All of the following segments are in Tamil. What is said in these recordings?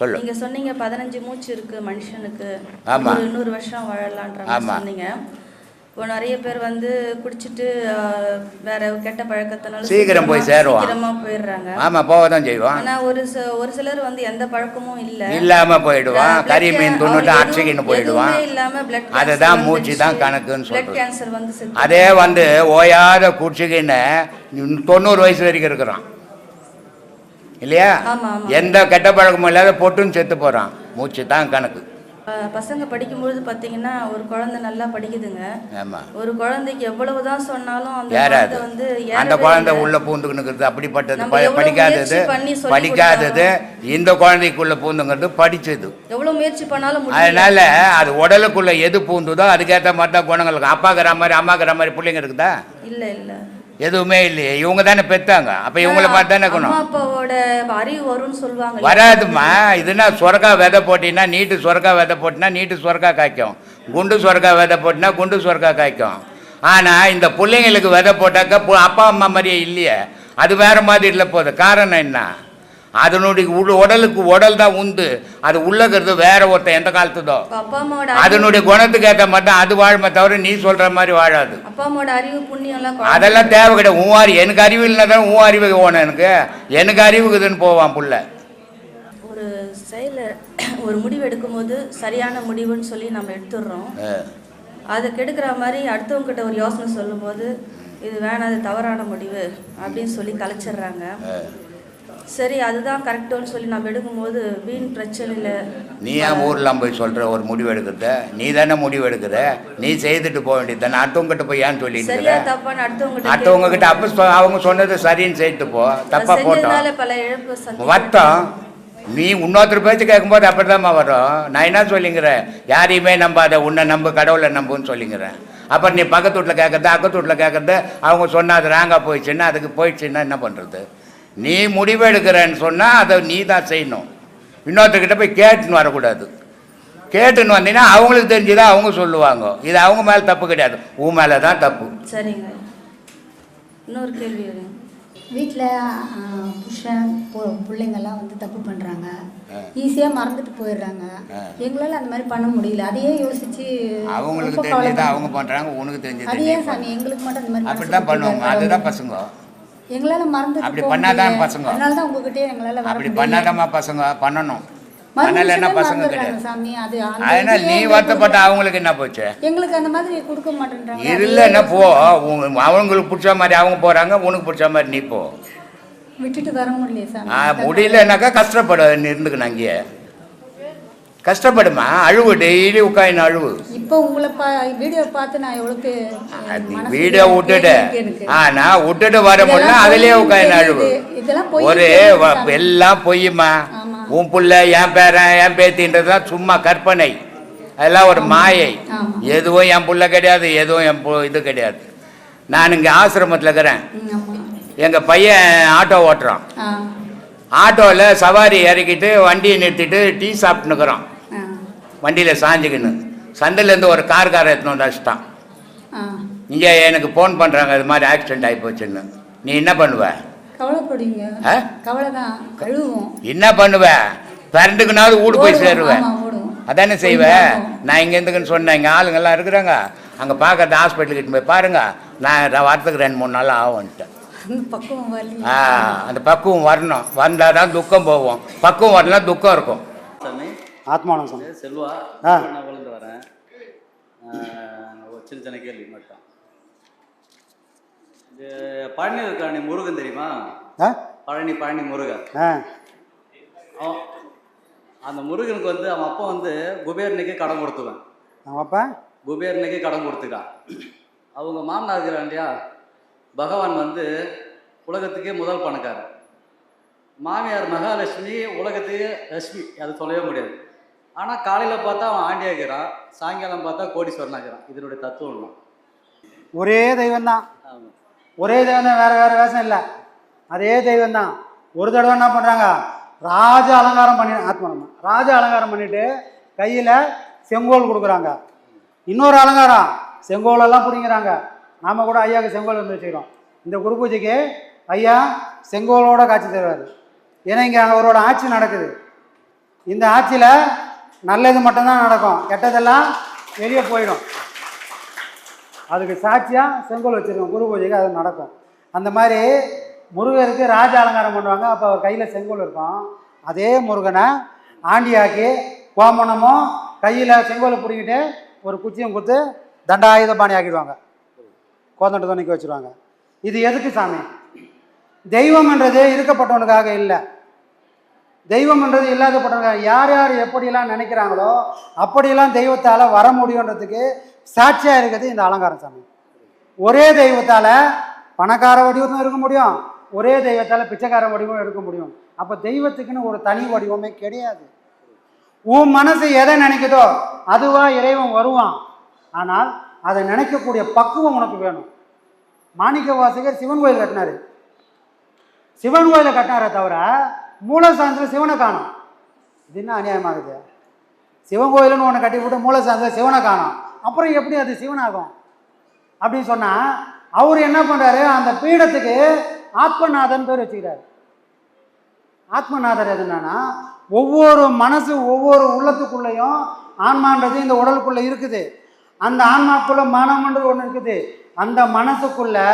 சொல்லு. நீங்க சொன்னீங்க பதினஞ்சு மூச்சு இருக்கு மனுஷனுக்கு. ஆமா. நூறு வருஷம் வாழலான்ற. சொன்னீங்க. இப்போ நிறைய பேர் வந்து குடிச்சிட்டு வேற கெட்ட பழக்கத்தினால சீக்கிரம் போய் சேருவான். சீக்கிரமா போயிடுறாங்க. ஆமா போக தான் செய்வான். ஆனா ஒரு ஒரு சிலர் வந்து எந்த பழக்கமும் இல்ல. இல்லாம போயிடுவான். கறி மீன் துண்ணுட்டு எதுவும் போயிடுவான். இல்லாம cancer அதுதான் மூச்சு. தான் கணக்குன்னு சொல்றது. cancer வந்து அதே வந்து ஓயாத குடிச்சுக்கின்னு தொண்ணூறு வயசு வரைக்கும் இருக்கிறான். இல்லையா. எந்த கெட்ட பழக்கமும் இல்லாத பொட்டுன்னு செத்து போறான். மூச்சு தான் கணக்கு. பசங்க படிக்கும்பொழுது பாத்தீங்கன்னா ஒரு குழந்தை நல்லா படிக்குதுங்க. ஆமா. ஒரு குழந்தைக்கு எவ்வளவுதான் சொன்னாலும் அந்த வந்து அந்த குழந்தை. உள்ள பூந்துக்கினுக்கிறது அப்படிப்பட்டது. படிக்காதது படிக்காதது இந்த குழந்தைக்குள்ள பூந்துங்கிறது படிச்சது. எவ்வளவு முயற்சி பண்ணாலும் அதனால அது உடலுக்குள்ள எது பூந்துதோ அதுக்கேற்ற மாதிரி தான் குணங்கள் இருக்கும். அப்பாக்கிற மாதிரி அம்மாக்கிற மாதிரி பிள்ளைங்க இருக்குதா? இல்ல இல்ல. எதுவுமே இல்லையே. இவங்க தானே பெத்தாங்க. அப்ப இவங்கள மாதிரி தானே இருக்கணும். வராதும்மா. இதுனா சொரக்கா விதை போட்டினா நீட்டு சொரக்கா விதை போட்டினா நீட்டு சொரக்கா காய்க்கும். குண்டு சொரக்கா விதை போட்டினா குண்டு சொரக்கா காய்க்கும். ஆனா இந்த பிள்ளைங்களுக்கு விதை போட்டாக்கா அப்பா அம்மா மாதிரியே இல்லையே. அது வேற மாதிரி இல்லை போகுது. காரணம் என்ன? அதனுடைய உடலுக்கு உடல் தான் உந்து அது உள்ளக்கிறது வேற ஒருத்தன் எந்த காலத்துதோ. அறிவு- அதனுடைய குணத்துக்கு ஏற்ற மாதிரி அது வாழுமே தவிர நீ சொல்ற மாதிரி வாழாது. அப்பா அம்மாவோட அறிவு புண்ணியம் எல்லாம் குழந்தை- அதெல்லாம் தேவை கிடையாது. உன் அறிவு எனக்கு அறிவு இல்லைனா தான் உன் அறிவு ஓணும் எனக்கு. எனக்கு அறிவுக்குதுன்னு போவான் புள்ள. ஒரு செயல ஒரு முடிவு எடுக்கும்போது சரியான முடிவுன்னு சொல்லி நம்ம எடுத்துடுறோம். அதை கெடுக்கிற மாதிரி அடுத்தவங்க கிட்ட ஒரு யோசனை சொல்லும்போது இது வேணாம் அது தவறான முடிவு அப்படின்னு சொல்லி கலைச்சிடுறாங்க. சரி அதுதான் கரெக்டுன்னு சொல்லி நம்ம எடுக்கும்போது வீண் பிரச்சனையில் நீ ஏன் ஊர்லாம் போய் சொல்ற ஒரு முடிவு எடுக்கிறத? நீ தானே முடிவு எடுக்கிற? நீ செய்துட்டு போக வேண்டியது தானே. அடுத்தவங்க போய் ஏன் சரியா? தப்பான்னு அடுத்தவங்க அடுத்தவங்க கிட்ட அப்ப அவங்க சொன்னது சரின்னு செய்துட்டு போ. தப்பா போட்டோம். பல இழப்பு வட்டம் நீ இன்னொருத்தர் பேச்சு கேட்கும்போது அப்படிதாம்மா வரும். நான் என்ன சொல்லிங்கிறேன் யாரையுமே நம்பாத உன்னை நம்பு கடவுளை நம்புன்னு சொல்லிங்கிறேன் அப்புறம் நீ பக்கத்து வீட்டில் கேட்கறது அக்கத்து வீட்டில் கேட்கறது அவங்க சொன்னா அது ராங்கா போயிடுச்சுன்னா அதுக்கு போயிடுச்சுன்னா என்ன பண்ணுறது நீ முடிவு எடுக்கிறேன்னு சொன்னால் அதை நீ தான் செய்யணும். இன்னொருத்தர்கிட்ட போய் கேட்டுன்னு வரக்கூடாது. கேட்டுன்னு வந்தீங்கன்னா அவங்களுக்கு தெரிஞ்சுதான் அவங்க சொல்லுவாங்க. இது அவங்க மேலே தப்பு கிடையாது. உன் மேலே தான் தப்பு. சரிங்க. இன்னொரு கேள்வி வீட்டில் புருஷன் பொ- பிள்ளைங்கெல்லாம் வந்து தப்பு பண்ணுறாங்க ஈஸியாக மறந்துட்டு போயிடுறாங்க. எங்களால் அந்த மாதிரி பண்ண முடியல. அதையே யோசிச்சு அவங்களுக்கு கவலைப்படுறோம். அவங்க பண்ணுறாங்க உனக்கு அது தெரிஞ்சது ஏன் சாமி எங்களுக்கு மட்டும் அந்த மாதிரி அப்படி தான் பண்ணுவாங்க. அதுதான் பசங்க. எங்களால மறந்து அப்படி பண்ணாதான் பசங்க. அதனால தான் உங்ககிட்டயே எங்களால வர அப்படி. பண்ணாதாம்மா பசங்க. பண்ணணும். மறு அதனால என்ன நிமிஷமே பசங்க கிடையாது. சாமி அது அதனால நீ வருத்தப்பட்ட அவங்களுக்கு என்ன போச்சு? எங்களுக்கு அந்த மாதிரி கொடுக்க மாட்டேன்றாங்க. இல்லைன்னா போ. அவங்களுக்கு பிடிச்ச மாதிரி அவங்க போறாங்க உனக்கு பிடிச்ச மாதிரி நீ போ. விட்டுட்டு வர முடியல சாமி. முடியலன்னாக்கா கஷ்டப்பட இருந்துக்கணும் அங்கேயே. கஷ்டப்படுமா அழுவு டெய்லி உட்காந்து அழுவு இப்போ உங்களை வீடியோ பார்த்து நான் மனசு வீடியோ விட்டுட்டு. ஆனா விட்டுட்டு வர முடியல அதுலயே உட்காந்து. அழுவு ஒரு. எல்லாம் பொய்யுமா. உன் புள்ள என் பேரன் என் பேத்தின்றதுலாம் சும்மா கற்பனை அதெல்லாம் ஒரு மாயை. எதுவும் என் புள்ள கிடையாது எதுவும் என் இது கிடையாது நான் இங்கே ஆசிரமத்தில் இருக்கிறேன். எங்கள் பையன் ஆட்டோ ஓட்டுறான் ஆட்டோவில் சவாரி இறக்கிட்டு வண்டியை நிறுத்திட்டு டீ சாப்பிட்டுனுக்குறான் ஆ வண்டியில் சாஞ்சுக்கின்னு. சந்திலேருந்து ஒரு கார்கார எடுத்துன்னு வந்து வச்சுட்டான் இங்கே எனக்கு ஃபோன் பண்ணுறாங்க இது மாதிரி ஆக்சிடென்ட் ஆகி போச்சுன்னு நீ என்ன பண்ணுவ? கவலைப்படுவீங்க. ஆ? கவலை தான் என்ன பண்ணுவ? பிறண்டுக்குனாவது வீடு போய். சேருவேன். அதானே செய்வ? கொஞ்சம். நான் இங்க இருந்துக்குன்னு சொன்னேன் இங்கே ஆளுங்கெல்லாம் இருக்கிறாங்க. அங்கே பார்க்கறது ஹாஸ்பிட்டலுக்கு போய் பாருங்க. நான் வரத்துக்கு ரெண்டு மூணு நாள் ஆகும்ன்ட்டேன் அந்த பக்குவம் வரல ஆ அந்த பக்குவம் வரணும். வந்தால் தான் துக்கம் போவோம் பக்குவம் வரலாம் துக்கம் இருக்கும். பேர் செல்வா. நான் விழுந்து வரேன்? சின்ன சின்ன கேள்வி மட்டும். இது பழனி இருக்காணி முருகன் தெரியுமா? பழனி பழனி முருகன். அவன் அந்த முருகனுக்கு வந்து அவன் அப்பா வந்து குபேரனுக்கே கடன் கொடுத்துவான். அவங்க அப்பா? குபேரனுக்கே கடன் கொடுத்துட்டான். அவங்க மாமனார் இருக்கிறான் இல்லையா? பகவான் வந்து உலகத்துக்கே முதல் பணக்காரன் மாமியார் மகாலட்சுமி உலகத்துக்கு லட்சுமி அது சொல்லவே முடியாது. ஆனால் காலையில் பார்த்தா அவன் ஆண்டியாகிறான் சாயங்காலம் பார்த்தா கோடீஸ்வரனாகிறான். இதனுடைய தத்துவம் தான் ஒரே தெய்வம் தான் ஒரே தெய்வம் தான் வேற வேற வேஷம் இல்லை. அதே தெய்வம் தான் ஒரு தடவை என்ன பண்ணுறாங்க ராஜ அலங்காரம் பண்ணி ஆத்மனம் ராஜ அலங்காரம் பண்ணிட்டு கையில் செங்கோல் கொடுக்குறாங்க. இன்னொரு அலங்காரம் செங்கோலெல்லாம் பிடிங்கிறாங்க நாம கூட ஐயாவுக்கு செங்கோல் வந்து வச்சுக்கிறோம். இந்த குரு பூஜைக்கு ஐயா செங்கோலோட காட்சி தருவார். ஏன்னா இங்கே அவரோட ஆட்சி நடக்குது. இந்த ஆட்சியில் நல்லது மட்டும்தான் நடக்கும். கெட்டதெல்லாம் வெளியே போயிடும். அதுக்கு சாட்சியாக செங்கோல் வச்சுருக்கோம். குரு பூஜைக்கு அது நடக்கும். அந்த மாதிரி முருகருக்கு ராஜ அலங்காரம் பண்ணுவாங்க. அப்போ அவர் கையில் செங்கோல் இருக்கும். அதே முருகனை ஆண்டியாக்கி கோமணமும் கையில் செங்கோலை பிடிக்கிட்டு ஒரு குச்சியும் கொடுத்து தண்டாயுத பாணி ஆக்கிடுவாங்க. கோதண்ட துணிக்கு வச்சுருவாங்க. இது எதுக்கு சாமி? தெய்வம்ன்றது இருக்கப்பட்டவனுக்காக இல்லை. தெய்வம்ன்றது இல்லாத இல்லாதப்பட்டவங்க யார் யார் எப்படியெல்லாம் நினைக்கிறாங்களோ அப்படியெல்லாம் தெய்வத்தால் வர முடியுன்றதுக்கு சாட்சியாக இருக்கிறது இந்த அலங்காரம் சாமி. ஒரே தெய்வத்தால் பணக்கார வடிவமும் இருக்க முடியும். ஒரே தெய்வத்தால் பிச்சைக்கார வடிவமும் எடுக்க முடியும். அப்போ தெய்வத்துக்குன்னு ஒரு தனி வடிவமே கிடையாது. உன் மனசு எதை நினைக்குதோ அதுவா இறைவன் வருவான். ஆனால் அதை நினைக்கக்கூடிய பக்குவம் உனக்கு வேணும். மாணிக்க வாசகர் சிவன் கோயில் கட்டினார். சிவன் கோயிலை கட்டினாரே தவிர மூலசாந்தில் சிவனை காணும். இது என்ன அநியாயமாகுது? சிவன் கோயிலுன்னு ஒன்று கட்டி விட்டு மூலசாந்தில் சிவனை காணும். அப்புறம் எப்படி அது சிவனாகும்? அப்படின்னு சொன்னால் அவர் என்ன பண்ணுறாரு அந்த பீடத்துக்கு ஆத்மநாதன் பேர் வச்சுக்கிறார். ஆத்மநாதர் எதுனா ஒவ்வொரு மனசு ஒவ்வொரு உள்ளத்துக்குள்ளேயும் ஆன்மான்றது இந்த உடலுக்குள்ளே இருக்குது. அந்த ஆன்மாக்குள்ளே மனம்ன்றது ஒன்று இருக்குது. அந்த மனசுக்குள்ளே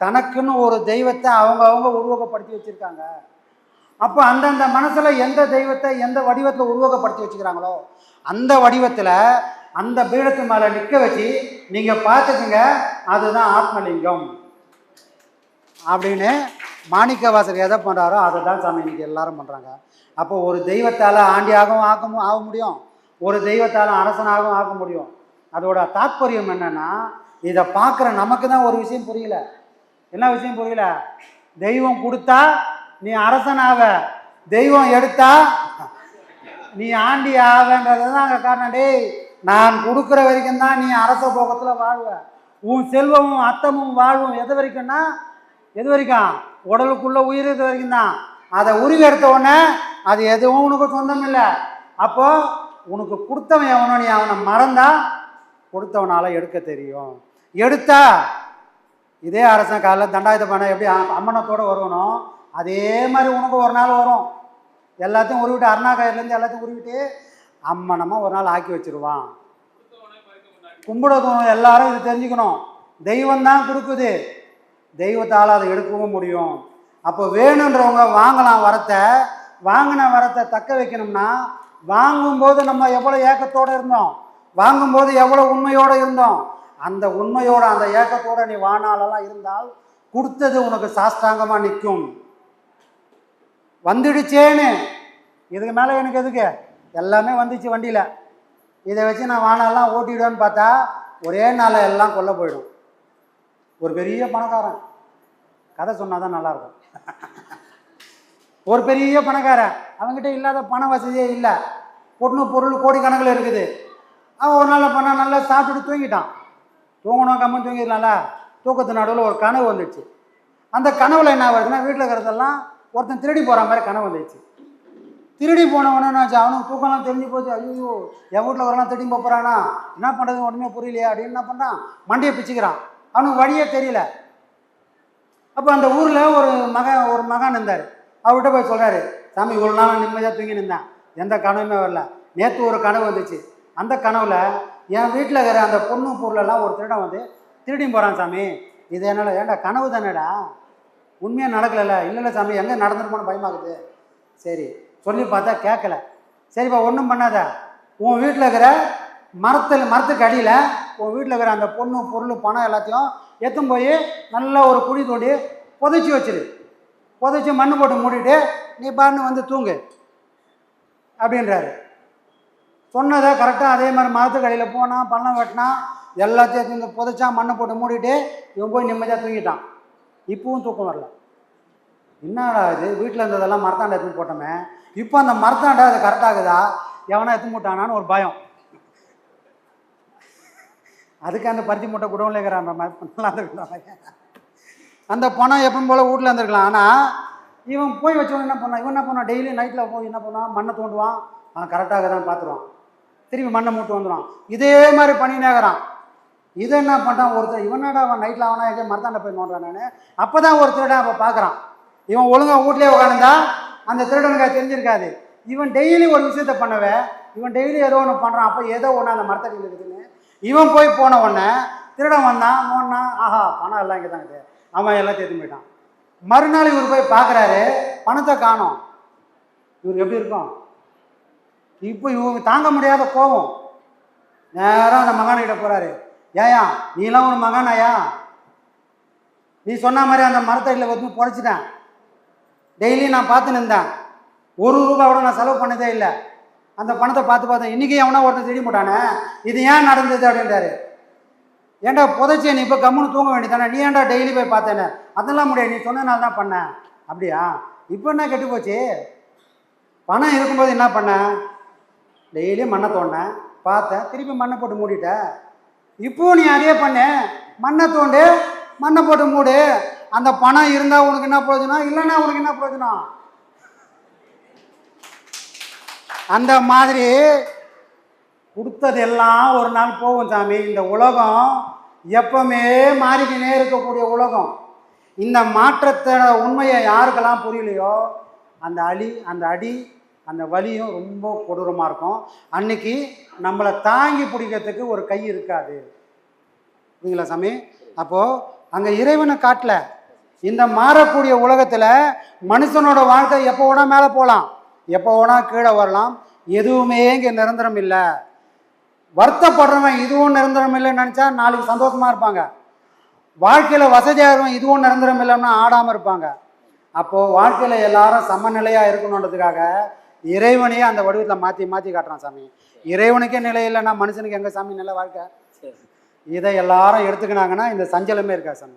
தனக்குன்னு ஒரு தெய்வத்தை அவங்க அவங்க உருவகப்படுத்தி வச்சுருக்காங்க. அப்போ அந்தந்த மனசில் எந்த தெய்வத்தை எந்த வடிவத்தில் உருவகப்படுத்தி வச்சுக்கிறாங்களோ அந்த வடிவத்தில் அந்த பீடத்து மேலே நிற்க வச்சு நீங்கள் பார்த்துக்குங்க அதுதான் ஆத்மலிங்கம். அப்படின்னு மாணிக்க வாசகர் எதை பண்ணுறாரோ அதை தான் சாமி இன்றைக்கி எல்லாரும் பண்ணுறாங்க அப்போ ஒரு தெய்வத்தால் ஆண்டியாகவும் ஆக ஆக முடியும். ஒரு தெய்வத்தால் அரசனாகவும் ஆக முடியும். அதோட தாற்பயம் என்னென்னா இதை பார்க்குற நமக்கு தான் ஒரு விஷயம் புரியல. என்ன விஷயம் புரியல? தெய்வம் கொடுத்தா நீ அரசனாவ தெய்வம் எடுத்தா நீ ஆண்டி ஆவன்றது தான் அங்கே காரணம். டேய் நான் கொடுக்குற வரைக்கும் தான் நீ அரச போகத்தில் வாழ்வ. உன் செல்வமும் அத்தமும் வாழ்வும் எது வரைக்கும்னா எது வரைக்கும்? உடலுக்குள்ளே உயிர் இது வரைக்கும் தான். அதை உருவி எடுத்த உடனே அது எதுவும் உனக்கு சொந்தம் இல்லை அப்போ உனக்கு கொடுத்தவன் எவனோ நீ அவனை மறந்தா கொடுத்தவனால எடுக்க தெரியும். எடுத்தா இதே அரசன் காலையில் தண்டாயுத பானை எப்படி அம்மனத்தோடு வருவனும் அதே மாதிரி உனக்கு ஒரு நாள் வரும். எல்லாத்தையும் உருவிட்டு அருணாக்கயிறுலேருந்து எல்லாத்தையும் உருவிட்டு அம்மனமாக ஒரு நாள் ஆக்கி வச்சிருவான். கும்பிடணும் எல்லாரும் இது தெரிஞ்சுக்கணும். தெய்வம் தான் கொடுக்குது. தெய்வத்தால் அதை எடுக்கவும் முடியும். அப்போ வேணுன்றவங்க வாங்கலாம் வரத்தை. வாங்கின வரத்தை தக்க வைக்கணும்னா வாங்கும்போது நம்ம எவ்வளோ ஏக்கத்தோடு இருந்தோம். வாங்கும்போது எவ்வளோ உண்மையோடு இருந்தோம். அந்த உண்மையோட அந்த ஏக்கத்தோட நீ வானாலெல்லாம் இருந்தால் கொடுத்தது உனக்கு சாஷ்டாங்கமாக நிற்கும். வந்துடுச்சேன்னு. இதுக்கு மேலே எனக்கு எதுக்கு? எல்லாமே வந்துச்சு வண்டியில். இதை வச்சு நான் வானெல்லாம் ஓட்டிடுவேன்னு பார்த்தா ஒரே நாளில் எல்லாம் கொல்ல போயிடும். ஒரு பெரிய பணக்காரன். கதை சொன்னால் தான் நல்லாயிருக்கும். ஒரு பெரிய பணக்காரன். அவங்ககிட்ட இல்லாத பண வசதியே இல்லை. பொண்ணு பொருள் கோடிக்கணக்கில் இருக்குது. அவன் ஒரு நாள் பண்ண நல்லா சாப்பிட்டுட்டு தூங்கிட்டான். தூங்கணும் கம்மன் தூங்கிடலாம்ல. தூக்கத்து நடுவில் ஒரு கனவு வந்துடுச்சு அந்த கனவில் என்ன வருதுன்னா வீட்டில் இருக்கிறதெல்லாம் ஒருத்தன் திருடி போகிற மாதிரி கனவு வந்துடுச்சு திருடி போனவனு அவனுக்கு தூக்கம்லாம் தெரிஞ்சு போச்சு. ஐயோ என் வீட்டில் வரலாம் திருடி போகிறானா என்ன பண்ணுறது ஒன்றுமே புரியலையா அப்படின்னு என்ன பண்ணுறான் மண்டியை பிச்சுக்கிறான். அவனுக்கு வழியே தெரியல. அப்போ அந்த ஊரில் ஒரு மகன் ஒரு மகன் இருந்தார் அவர்கிட்ட போய் சொல்கிறாரு சாமி இவ்வளோ நாள் நிம்மதியாக தூங்கி நின்றேன். எந்த கனவுமே வரல. நேற்று ஒரு கனவு வந்துச்சு. அந்த கனவில் என் வீட்டில் இருக்கிற அந்த பொண்ணு பொருளெல்லாம் ஒரு திருடன் வந்து திருடி போகிறான் சாமி. இது என்னால் ஏன்டா கனவு தானேடா? உண்மையாக நடக்கலைல்ல? இல்லைல்ல சாமி எங்கே நடந்துருமோன்னு பயமாகுது. சரி சொல்லி பார்த்தா கேட்கல சரிப்பா ஒன்றும் பண்ணாத. உன் வீட்டில் இருக்கிற மரத்தில் மரத்துக்கு அடியில் உன் வீட்டில் இருக்கிற அந்த பொண்ணு பொருள் பணம் எல்லாத்தையும் எத்தும் போய் நல்லா ஒரு குழி தோண்டி புதைச்சி வச்சிரு. புதைச்சி மண் போட்டு மூடிட்டு நீ பாருன்னு வந்து தூங்கு. அப்படின்றாரு. சொன்னதை கரெக்டாக அதே மாதிரி மரத்துக்கு அடியில் போனான் பள்ளம் வெட்டினான் எல்லாத்தையும் எடுத்து புதைச்சான் மண்ணை போட்டு மூடிட்டு இவன் போய் நிம்மதியாக தூங்கிட்டான். இப்பவும் தூக்கம் வரல. என்னடா இது? வீட்டில் இருந்ததெல்லாம் மரத்தாண்டை எடுத்துன்னு போட்டோமே. இப்போ அந்த மரத்தாண்டை அது கரெக்டாகுதா எவனா எடுத்து போட்டானான்னு ஒரு பயம். அதுக்கு அந்த பருத்தி மூட்டை குடவுல இருக்கிறான் அந்த மாதிரி அந்த அந்த பணம் எப்பவும் போல் வீட்டில் இருந்திருக்கலாம். ஆனால் இவன் போய் வச்சவன் என்ன பண்ணான்? இவன் என்ன பண்ணான்? டெய்லி நைட்டில் போய் என்ன பண்ணுவான் மண்ணை தோண்டுவான். அவன் கரெக்டாக தான் பார்த்துருவான். திரும்பி மண்ணை மூட்டு வந்துடுவான். இதே மாதிரி பண்ணினேங்கிறான் இதை என்ன பண்ணுறான் ஒருத்தர் இவனடா அவன் நைட்டில் அவனா எங்கேயும் மரத்தாண்ட போய் நோண்டுறான் நான்? அப்போ தான் ஒரு திருடன் அப்போ பார்க்குறான் இவன் ஒழுங்காக வீட்லேயே உட்காந்துருந்தா அந்த திருடனுக்கு தெரிஞ்சிருக்காது. இவன் டெய்லி ஒரு விஷயத்த பண்ணவே இவன் டெய்லி ஏதோ ஒன்று பண்ணுறான் அப்போ ஏதோ ஒன்று அந்த மரத்தடியில் இருக்குதுன்னு. இவன் போய் போன உடனே திருடன் வந்தான் நோண்டான் ஆஹா பணம் எல்லாம் இங்கே தான் இருக்குது அவன் எல்லாம் தேர்த்து போயிட்டான். மறுநாள் இவர் போய் பார்க்குறாரு பணத்தை காணோம். இவர் எப்படி இருக்கும்? இப்போ இவங்க தாங்க முடியாத கோபம். நேரா அந்த மகன்கிட்ட போகிறாரு ஏயா நீலாம் ஒரு மகானாயா? நீ சொன்ன மாதிரி அந்த மரத்தடியில் வந்து பொழைச்சிட்டேன் டெய்லி நான் பார்த்து நின்றேன் ஒரு ரூபா கூட நான் செலவு பண்ணதே இல்லை. அந்த பணத்தை பார்த்து பார்த்தேன் இன்றைக்கி எவனா ஒருத்தன் செடி போட்டானே இது ஏன் நடந்தது? அப்படின்றாரு. ஏன்டா புதைச்சி நீ இப்போ கம்முன்னு தூங்க வேண்டியதானே நீ ஏன்டா டெய்லி போய் பார்த்தேன்னு? அதெல்லாம் முடியாது நீ சொன்னனால தான் பண்ணேன். அப்படியா? இப்போ என்ன கெட்டு போச்சு? பணம் இருக்கும்போது என்ன பண்ணேன் டெய்லி மண்ணை தோண்டேன் பார்த்தேன் திருப்பி மண்ணை போட்டு மூடிட்டேன். இப்போ நீ அதே பண்ணு. மண்ணை தோண்டு மண்ணை போட்டு மூடு. அந்த பணம் இருந்தால் உனக்கு என்ன பிரயோஜனம்? இல்லைன்னா உனக்கு என்ன பிரயோஜனம்? அந்த மாதிரி கொடுத்தது எல்லாம் ஒரு நாள் போகும் சாமி. இந்த உலகம் எப்பவுமே மாறிக்கினே இருக்கக்கூடிய உலகம். இந்த மாற்றத்தோட உண்மையை யாருக்கெல்லாம் புரியலையோ அந்த அழி அந்த அடி அந்த வலியும் ரொம்ப கொடூரமாக இருக்கும். அன்னைக்கு நம்மளை தாங்கி பிடிக்கிறதுக்கு ஒரு கை இருக்காது. புரியுங்களா சாமி? அப்போது அங்கே இறைவனை காட்டல இந்த மாறக்கூடிய உலகத்தில் மனுஷனோட வாழ்க்கை எப்போ வேணால் மேலே போகலாம் எப்போ வேணால் கீழே வரலாம். எதுவுமே இங்கே நிரந்தரம் இல்லை. வருத்தப்படுறவன் இதுவும் நிரந்தரம் இல்லைன்னு நினச்சா நாளைக்கு சந்தோஷமாக இருப்பாங்க. வாழ்க்கையில் வசதியாக இதுவும் நிரந்தரம் இல்லைன்னா ஆடாமல் இருப்பாங்க. அப்போது வாழ்க்கையில் எல்லாரும் சமநிலையாக இருக்கணுன்றதுக்காக இறைவனையே அந்த வடிவத்தில் மாற்றி மாற்றி காட்டுறான் சாமி. இறைவனுக்கே நிலை இல்லைன்னா மனுஷனுக்கு எங்கே சாமி நல்ல வாழ்க்கை? இதை எல்லாரும் எடுத்துக்கினாங்கன்னா இந்த சஞ்சலமே இருக்கா சாமி.